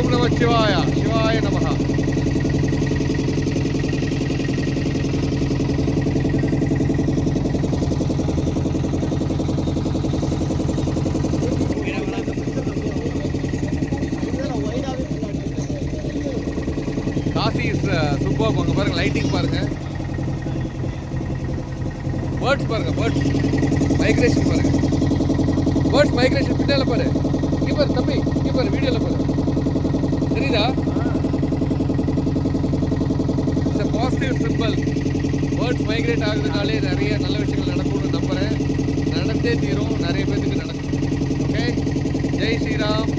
ஓம் நம சிவாய சிவாய நமகா காசி இஸ் சூப்பர் அங்கே பாருங்க லைட்டிங் பாருங்க. பேர்ட்ஸ் பாருங்க பேர்ட்ஸ் மைக்ரேஷன் பாருங்க. பேர்ட்ஸ் மைக்ரேஷன் பின்னால பாரு தம்பி இங்க பாரு வீடியோல பாரு தெரியுதா it's positive simple birds migrate ஆகுறதுனாலே நிறைய நல்ல விஷயங்கள் நடக்கும்னு நம்புகிறேன் நடந்தே தீரும் நிறைய பேர்த்துக்கு நடக்கும் ஓகே ஜெய் ஸ்ரீராம்